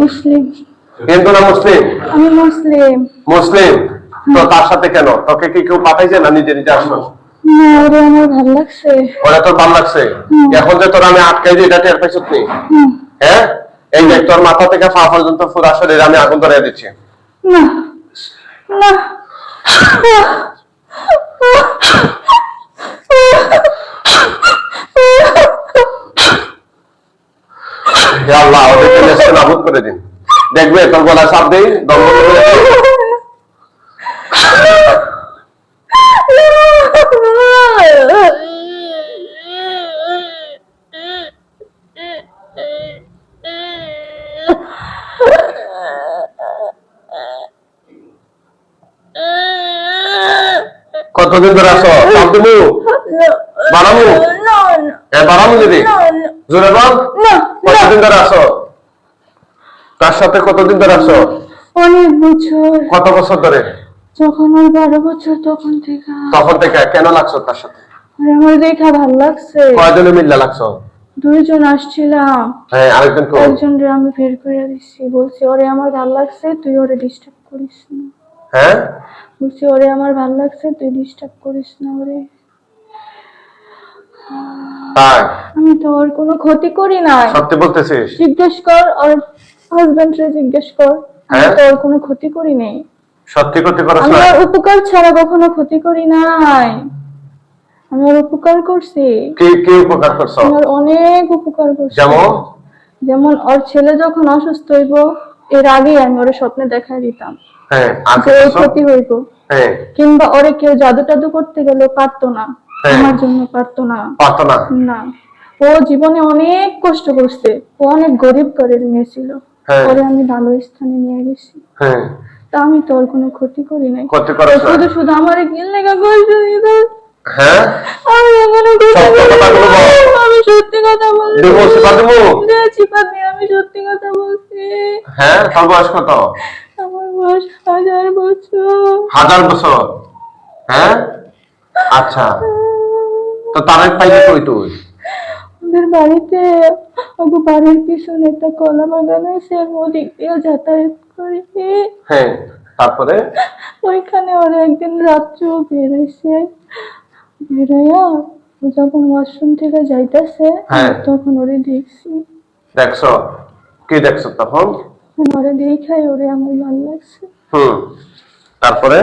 মুসলিম। হিন্দু না মুসলিম? আমি মুসলিম। মুসলিম? তো তার সাথে কেন? তোকে কি কেউ পাঠাইছে না নিজে নিজে আসলো? না ওরে তোর ভালো লাগছে? এখন যে তোর আমি আটকাই দিই এটা টের পাইছ তুই হ্যাঁ? এই যে তোর মাথা থেকে পা পর্যন্ত পুরা শরীরে আমি আগুন ধরে দিচ্ছি। না। না। হে আল্লাহ ওদেরকে নেশে নাবুদ করে দিন। দেখবে তোর গলা সাপ দেই দম। কতদিন ধরে আসো তুমি বানামু এ বানামু দিদি? জোরে বল। কতদিন ধরে আসো তার সাথে কতদিন ধরে আসো অনেক বছর। কত বছর ধরে? যখন ওর বারো বছর তখন থেকে। তখন থেকে কেন লাগছো তার সাথে? আমার দেখা ভালো লাগছে। কয়জনে মিল্লা লাগছো? দুইজন আসছিলাম। হ্যাঁ আরেকজন কো একজন রে আমি বের করে দিচ্ছি বলছি ওরে আমার ভালো লাগছে তুই ওরে ডিস্টার্ব করিস না। হ্যাঁ? বলছি ওরে আমার ভালো লাগছে তুই ডিস্টার্ব করিস না ওরে। তাই? আমি তো ওর কোনো ক্ষতি করি নাই। সত্যি বলতেছিস? জিজ্ঞেস কর ওর হাজবেন্ড রে জিজ্ঞেস কর। আমি হ্যাঁ? তো ওর কোনো ক্ষতি করি নাই। সত্যি করতে করছ আমি না ওর উপকার ছাড়া কখনো ক্ষতি করি নাই। আমি ওর উপকার করছি। কি কি উপকার করছ? আমার অনেক উপকার করছি। যেমন? যেমন ওর ছেলে যখন অসুস্থ হইব এর আগেই আমি ওর স্বপ্নে দেখাই দিতাম। হ্যাঁ? ক্ষতি হইব। হ্যাঁ। কিংবা ওরে কেউ জাদু টাদু করতে গেলে পারতো না। হ্যাঁ। আমার জন্য পারতো না পারতো না। না ও জীবনে অনেক কষ্ট করছে। ও অনেক গরিব করে মেয়ে ছিল। হ্যাঁ। পরে আমি ভালো স্থানে নিয়ে গেছি। হ্যাঁ। তা আমি তো ওর কোনো ক্ষতি করি নাই। ক্ষতি শুধু শুধু আমার গিল লেগা হ্যাঁ? আমি। আমি সত্যি কথা বলছি। আমি সত্যি কথা বলছি। হ্যাঁ তোর বয়স কত? আমার বয়স হাজার বছর। হাজার বছর। হ্যাঁ? আচ্ছা। তো তারেক পাইলে কই তুই? ওদের বাড়িতে ওগো বাড়ির পিছনে একটা কলা বাগান আছে ওদিক দিয়ে যাতায়াত করি। হ্যাঁ তারপরে? ওইখানে ওরা একদিন রাত্রেও বেরোইছে বেরোয়া যখন ওয়াশরুম থেকে যাইতেছে হ্যাঁ। তখন ওরে দেখছি। দেখছ? কি দেখছ তখন? ওরে দেখাই ওরে আমার ভালো লাগছে। হুম তারপরে?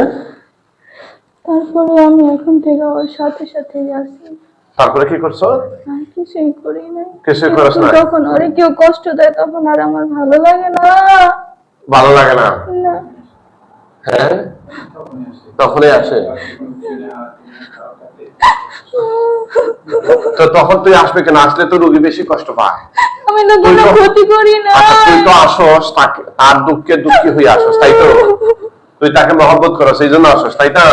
তারপরে আমি এখন থেকে ওর সাথে সাথেই আছি। তারপরে কি করছ? আর কিছুই করি না কিছুই করিস কিন্তু নাই? যখন ওরে কেউ কষ্ট দেয় তখন আর আমার ভালো লাগে না। ভালো লাগে না? না। হ্যাঁ? তখনই আসে। তো তখন তুই আসবে কেন? আসলে তো রোগী বেশি কষ্ট পায়। আমি তো কোনো ক্ষতি করি না। আচ্ছা তুই তো আসস তাকে তার দুঃখে দুঃখী হয়ে আসস তাই তো? তুই তাকে মহব্বত করো সেই জন্য আসস তাই না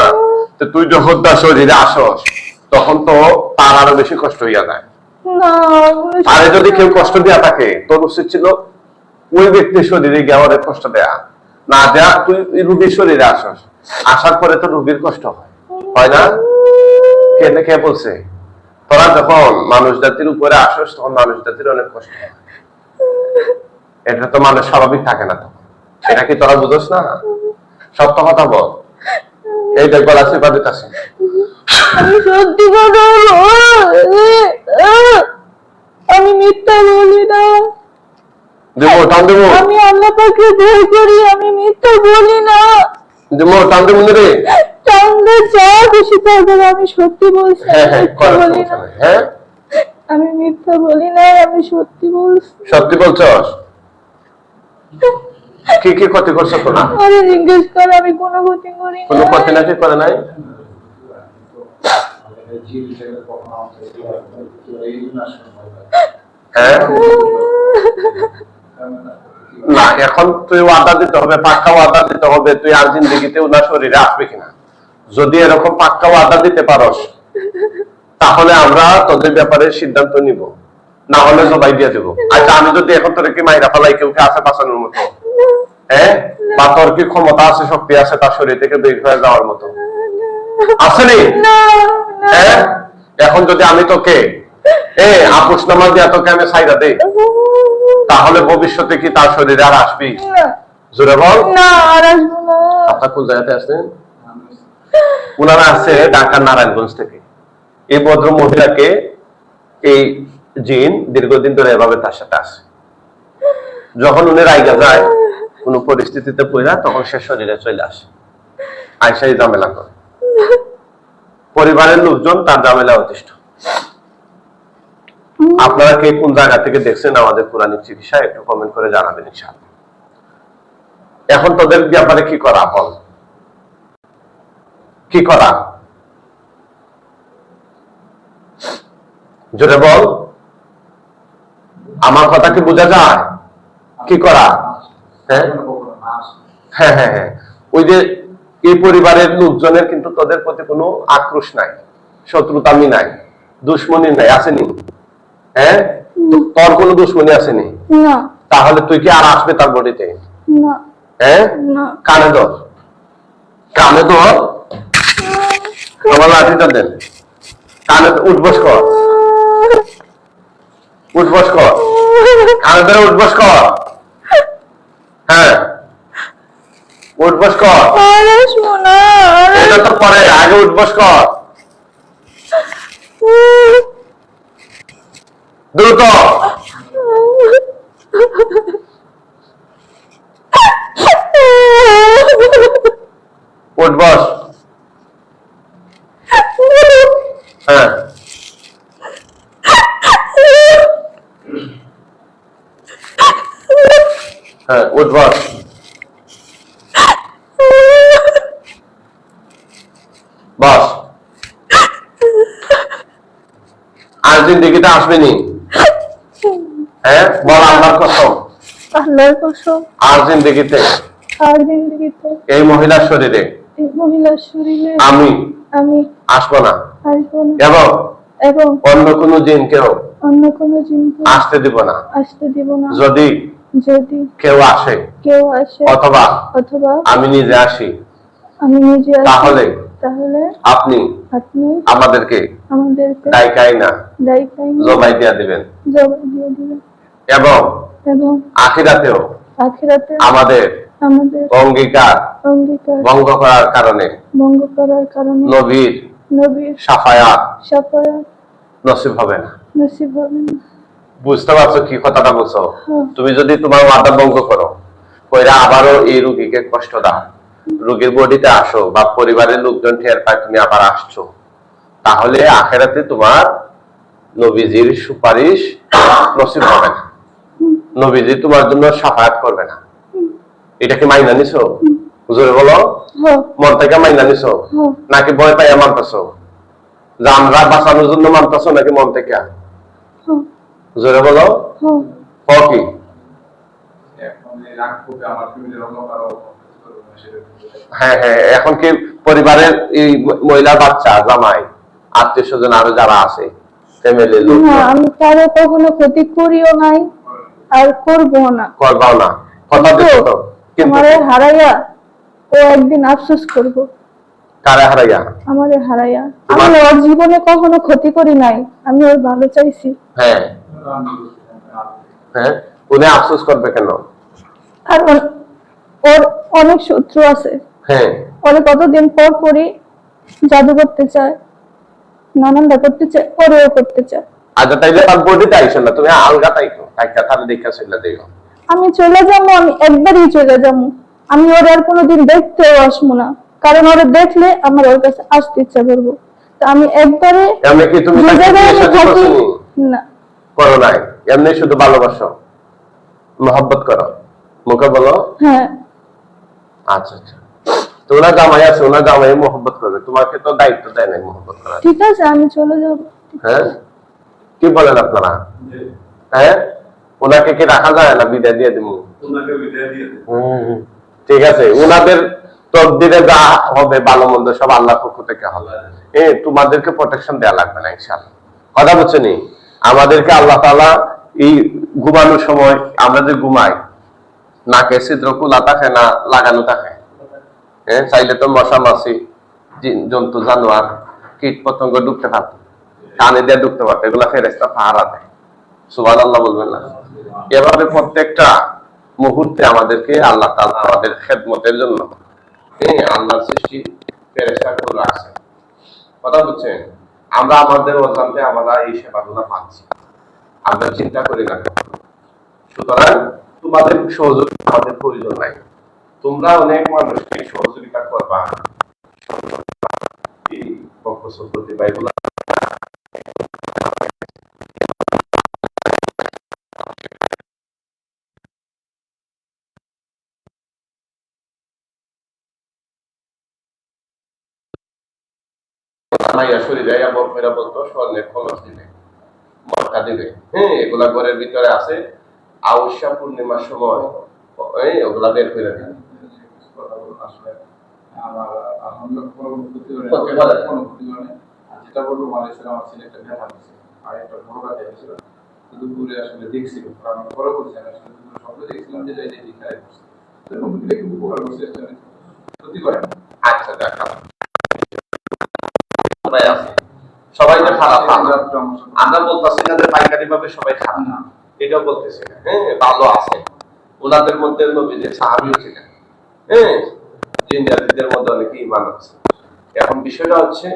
তো তুই যখন তার শরীরে আসস তখন তো তার আরও বেশি কষ্ট হইয়া যায়। যদি কেউ কষ্ট দেয়া থাকে তোর উচিত ছিল ওই ব্যক্তির শরীরে গিয়ে আমাদের কষ্ট দেয়া। না দেয়া তুই রুগীর শরীরে আসস। আসার পরে তো রুগীর কষ্ট হয়। হয় না? কে কে বলছে? তোরা যখন মানুষ জাতির উপরে আসস তখন মানুষ জাতির অনেক কষ্ট হয়। এটা তো মানুষ স্বাভাবিক থাকে না তখন। এটা কি তোরা বুঝোস না? সত্য কথা বল। এই দেখ গলা চেপা দিতেছে আমি সত্যি কথা আমি মিথ্যা বলি না। দেবো টান দেবো। আমি আল্লাহ পাকে ভয় করি আমি মিথ্যা বলি না। দেবো টান দেবো রে চান্দে যা খুশি থাকবে আমি সত্যি বলছি হ্যাঁ হ্যাঁ বলি না। হ্যাঁ? আমি মিথ্যা বলি না আমি সত্যি বলছি। সত্যি বলছস? কি কি ক্ষতি করছ তোরা? আরে জিজ্ঞেস কর আমি কোনো ক্ষতি করি কোনো না ক্ষতি নাকি করে নাই? হ্যাঁ? না এখন তুই ওয়াদা দিতে হবে পাক্কা ওয়াদা দিতে হবে তুই আর জিন্দগিতে উনার শরীরে আসবে কিনা? যদি এরকম পাক্কা ওয়াদা দিতে পারস তাহলে আমরা তোদের ব্যাপারে সিদ্ধান্ত নিব। না হলে জবাই দিয়ে দেবো। আচ্ছা আমি যদি এখন তোর কি মাইরা ফেলাই কেউ কে বাঁচানোর মতো? হ্যাঁ বা কি ক্ষমতা আছে শক্তি আছে তার শরীর থেকে বের হয়ে যাওয়ার মতো? হ্যাঁ এখন যদি আমি তোকে এ আপুস নামা দিয়া তোকে আমি সাইরা দেই তাহলে ভবিষ্যতে কি তার শরীরে আর আসবি? জোরে বল। না আর আসব না। আপনার কোন জায়গাতে আসছেন ওনারা আছে ঢাকার নারায়ণগঞ্জ থেকে। এই ভদ্র মহিলাকে এই জিন দীর্ঘদিন ধরে এভাবে তার সাথে আসে যখন উনি রাইগা যায় কোন পরিস্থিতিতে পড়া তখন সে শরীরে চলে আসে। আয়সাই ঝামেলা করে। পরিবারের লোকজন তার ঝামেলা অতিষ্ঠ। আপনারা কে কোন জায়গা থেকে দেখছেন আমাদের পুরানিক চিকিৎসা একটু কমেন্ট করে জানাবেন এখন তোদের ব্যাপারে কি করা বল? কি করা? জোরে বল। আমার কথা কি বোঝা যায়? কি করা? হ্যাঁ। হ্যাঁ হ্যাঁ হ্যাঁ। ওই যে এই পরিবারের লোকজনের কিন্তু তোদের প্রতি কোনো আক্রোশ নাই শত্রুতামি নাই দুশ্মনী নাই আসেনি। হ্যাঁ? তোর কোনো দুশ্মনী আসেনি? তাহলে তুই কি আর আসবে তার বডিতে? হ্যাঁ? কানে ধর। কানে ধর। আমার লাঠিটা দেন। কানে উঠবস কর। উঠবস কর। কানে ধরে উঠবস কর। হ্যাঁ। উঠবস কর আর আসব না আর এটা তো পরে আগে উঠবস কর দ্রুত। উঠবস হ্যাঁ হ্যাঁ উঠবস বস। আর জিন্দিগিতে আসবেনি। হ্যাঁ বল আল্লাহর কসম। আল্লাহর কসম। আর জিন্দিগিতে আর জিন্দগিতে এই মহিলার শরীরে। এই মহিলার শরীরে। আমি। আমি। আসব না। আসব না। এবং এবং অন্য কোনো জিনকেও অন্য কোনো জিনকে আসতে দিব না। আসতে দিব না। যদি যদি কেউ আসে কেউ আসে অথবা অথবা আমি নিজে আসি আমি নিজে আসি, তাহলে তাহলে আপনি আপনি আমাদেরকে আমাদেরকে দায়িকাই না জবাই দিয়া দিবেন। জবাব দিয়ে দিবেন। এবং এবং আখিরাতেও আখিরাতে আমাদের আমাদের অঙ্গীকার অঙ্গীকার ভঙ্গ করার কারণে ভঙ্গ করার কারণে নবীর নবীর সাফায়াত সাফায়াত নসিব হবে না। নসিব হবে না। বুঝতে পারছ কি কথাটা বলছো? হ্যাঁ। তুমি যদি তোমার মাথা ভঙ্গ করো কইরা আবারও এই রুগীকে কষ্ট দাও। রুগীর বডিতে আসো বা পরিবারের লোকজন টের পায় তুমি আবার আসছো। তাহলে আখেরাতে তোমার নবীজির সুপারিশ নসিব হবে না। নবীজি তোমার জন্য সাফায়াত করবে না। এটা কি মাইনা নিছো? হুজুরে বলো হ্যাঁ। মন থেকে মাইনা নিছো? হ্যাঁ। নাকি ভয় পাইয়া মানতেছো? যে আমরা বাঁচানোর জন্য মানতেছো নাকি মন থেকে? হ্যাঁ। জোরে বলো হ্যাঁ। কি? এখন এই রাগ আমার হ্যাঁ হ্যাঁ এখন কি পরিবারের এই মহিলা বাচ্চা জামাই আত্মীয় স্বজন আরও যারা আছে ফ্যামিলির লোক আমি কারও কখনো ক্ষতি করিও নাই আর করব না। করবাও না। কথা হারাইয়া ও একদিন আফসোস করব। কারে হারাইয়া? আমারে হারাইয়া। আমি ওর জীবনে কখনো ক্ষতি করি নাই আমি ওর ভালো চাইছি। হ্যাঁ। হ্যাঁ উনি আফসোস করবে কেন? আর ওর- অনেক শত্রু আছে। হ্যাঁ। ওরে কতদিন পর পরই জাদু করতে চায় নানানটা করতে চায় ওরেও করতে চায়। আচ্ছা তাইলে তার না তুমি আলগা তাহলে দেখা চলে আমি চলে যাব আমি একবারই চলে যাব। আমি ওর আর কোনোদিন দেখতেও আসব না কারণ ওরা দেখলে আমার ওর কাছে আসতে ইচ্ছা করব। তো আমি একবারে এমনি কি তুমি আমি না। করো নাই এমনি শুধু ভালোবাসো মহব্বত করো। মুখে বলো। হ্যাঁ। আচ্ছা আচ্ছা। তো ওনার জামাই আছে ওনার জামাই মহব্বত করবে। তোমাকে তো দায়িত্ব দেয় নাই মহব্বত করার। ঠিক আছে আমি চলে যাব। হ্যাঁ? কি বলেন আপনারা? হ্যাঁ? ওনাকে কি রাখা যায় না বিদায় দিয়ে দিব? ওনাকে বিদায় দিয়ে দে। ঠিক আছে ওনাদের তকদিরে যা হবে ভালো মন্দ সব আল্লাহ পক্ষ থেকে হবে। এ তোমাদেরকে প্রোটেকশন দেওয়া লাগবে না ইনশাআল্লাহ। কথা বলছে নি আমাদেরকে আল্লাহ তাআলা এই ঘুমানোর সময় আমরা যে ঘুমাই নাকে ছিদ্র খোলা থাকে না, লাগানো থাকে। হ্যাঁ চাইলে তো মশা মাছি জন্তু, জানোয়ার, কীট পতঙ্গ ঢুকতে পারত। কানে দিয়ে ঢুকতে পারত, এগুলা ফেরেস্তা পাহারা দেয়। সুবান আল্লাহ বলবেন না। এভাবে প্রত্যেকটা মুহূর্তে আমাদেরকে আল্লাহ তাআলা আমাদের খেদমতের জন্য আল্লাহ সৃষ্টি ফেরেশতা করে রাখছে কথা বুঝছেন আমরা আমাদের অজান্তে আমরা এই সেবাগুলো পাচ্ছি। আমরা চিন্তা করি না সুতরাং তোমাদের সহযোগিতা আমাদের প্রয়োজন নাই। তোমরা অনেক মানুষকে সহযোগিতা করবা। শরীরে বলতো, স্বর্ণের খরচ দিবে মটকা দিবে। হ্যাঁ এগুলা ঘরের ভিতরে আছে। আউসা পূর্ণিমার সময় এই ওগুলা বের করে দিবে কথা বলুন আসলে আমার আলহামদুলিল্লাহ কোনো ক্ষতি করে ক্ষতি করে না। কোনো ক্ষতি করে না। আর যেটা বলব মালয়েশিয়ার আমার ছেলেটা ব্যথা হয়েছে আর একটা বড় কাজে হয়েছিল। শুধু আসলে দেখছিল। কারণ পরে বলছি আসলে দূরে স্বপ্ন দেখছিলাম যে এই যে খেলায় করছে। তো এরকম কিন্তু উপকার করছে ক্ষতি করে আচ্ছা দেখা সবাই খারাপ তা। রাত্রে আমার বলতেছি না যে পাইকারি ভাবে সবাই খারাপ না। এটাও বলতেছি হ্যাঁ? ভালো আছে ওনাদের মধ্যে নবীদের সাহাবিও ছিলেন হ্যাঁ? জিন জাতিদের মধ্যে অনেকে ইমান আছে এখন বিষয়টা হচ্ছে,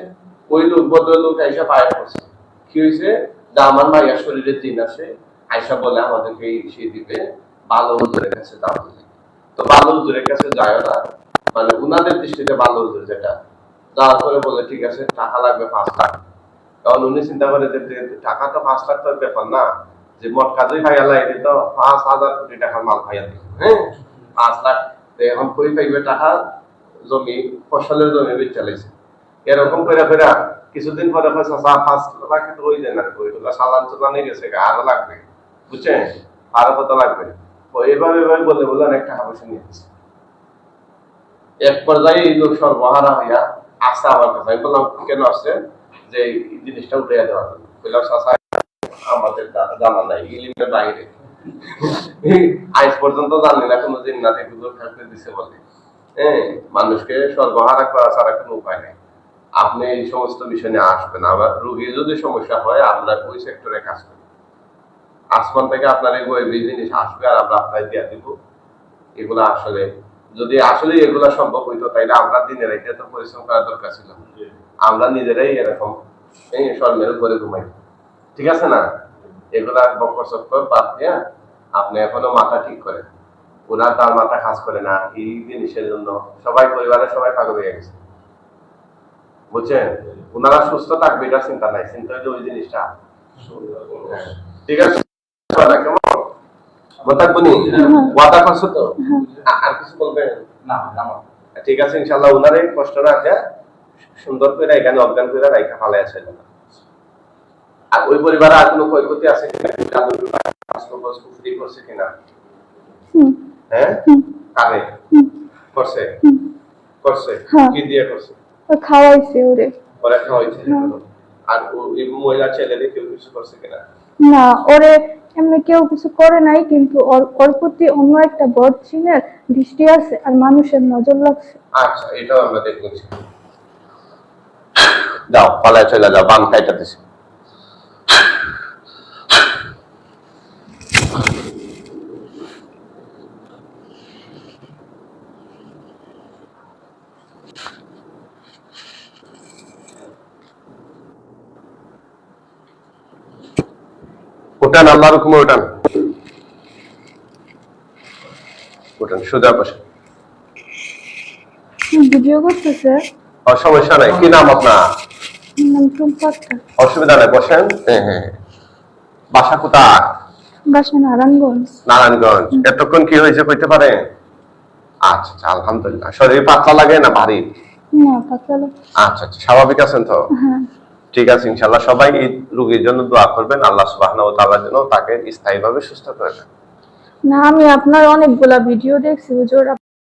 ওই লোক বদল লোক আইসা পায়ে পড়ছে। কি হয়েছে যে আমার মাইয়া শরীরের দিন আছে আয়সা বলে আমাদেরকে সে দিবে, ভালো হুজুরের কাছে দাও তো ভালো হুজুরের কাছে যায় না মানে উনাদের দৃষ্টিতে ভালো হুজুর যেটা, যাওয়ার পরে বলে, ঠিক আছে, টাকা লাগবে পাঁচ লাখ। কারণ উনি চিন্তা করে যে টাকা তো পাঁচ লাখ তোর ব্যাপার না। যে মটকা দুই ভাইয়া লাই দিত পাঁচ হাজার কোটি টাকার মাল ভাইয়া দিল হ্যাঁ? পাঁচ লাখ এখন কই পাইবে টাকা? জমি, ফসলের জমি বেচ চালাইছে এরকম করে করে কিছুদিন পরে কইছে চা পাঁচ লাখ হয়ে যায় না ওইগুলো সালান চালানে গেছে, আরও লাগবে। বুঝছেন? আরও কত লাগবে? তো এভাবে এভাবে বলে বলে অনেক টাকা পয়সা নিয়ে গেছে। এক পর্যায়ে এই লোক সর্বহারা হইয়া আসছে আমার আমি বললাম, কেন আসছে যে এই জিনিসটা উঠে দেওয়া বললাম চাচা আমাদের জানা নাই ইলিমের বাইরে। আজ পর্যন্ত জানি না কোনো দিন না থেকে দূর থাকতে দিছে বলে। হ্যাঁ মানুষকে সর্বহারা করা ছাড়া কোনো উপায় নেই। আপনি এই সমস্ত বিষয় নিয়ে আসবেন। আবার রোগীর যদি সমস্যা হয় আমরা ওই সেক্টরে কাজ করি। আসমান থেকে আপনার এই জিনিস আসবে আর আমরা আপনার দিয়ে দিব। এগুলা আসলে যদি আসলে এগুলা সম্ভব হইতো তাইলে আমরা দিনে রেখে তো পরিশ্রম করার দরকার ছিল। আমরা নিজেরাই এরকম এই স্বর্ণের উপরে ঘুমাই। ঠিক আছে না? এগুলা বক্র চক্কর বাদ দিয়া আপনি এখনও মাথা ঠিক করেন। ওনার তার মাথা কাজ করে না এই জিনিসের জন্য সবাই পরিবারের সবাই পাগল হয়ে গেছে। বুঝছেন? ওনারা সুস্থ থাকবে এটা চিন্তা নাই। চিন্তা হইলে ওই জিনিসটা। হ্যাঁ। ঠিক আছে? কেমন? বোতাকবনি ওয়াদা করছ তো? আর কিছু বলবেন? না আমার ঠিক আছে ইনশাল্লাহ ওনার এই কষ্ট রাখা সুন্দর করে এখানে অজ্ঞান করে রাখা ভালো আছে আর ওই পরিবারে আর কোনো ক্ষয়ক্ষতি আছে কিনা? করছে কিনা? হ্যাঁ? কারে করছে? করছে? হ্যাঁ। কি দিয়ে করছে? খাওয়াইছে ওরে। ওরা খাওয়াইছে? হ্যাঁ। আর ও- এই মহিলা কেউ কিছু করছে কিনা? না ওরে এমনি কেউ কিছু করে নাই কিন্তু ওর প্রতি অন্য একটা বদ চিনের দৃষ্টি আছে আর মানুষের নজর লাগছে। আচ্ছা এটাও আমরা দেখব যাও পালায় চলে যাও বান খাইটা উঠান আল্লাহর হুকুমে উঠান সোজা ভিডিও করতেছে। সমস্যা নাই কি নাম আপনার? অসুবিধা নাই বসেন। হ্যাঁ হ্যাঁ বাসা কোথায়? বাসা নারায়ণগঞ্জ। নারায়ণগঞ্জ। এতক্ষণ কি হয়েছে কইতে পারেন? আচ্ছা আচ্ছা আলহামদুলিল্লাহ। শরীর পাতলা লাগে না ভারী? না পাতলা আচ্ছা আচ্ছা স্বাভাবিক আছেন তো? হ্যাঁ। ঠিক আছে ইনশাল্লাহ সবাই এই রোগীর জন্য দোয়া করবেন, আল্লাহ সুবাহ যেন তাকে স্থায়ীভাবে সুস্থ করে না, আমি আপনার অনেকগুলা ভিডিও দেখছি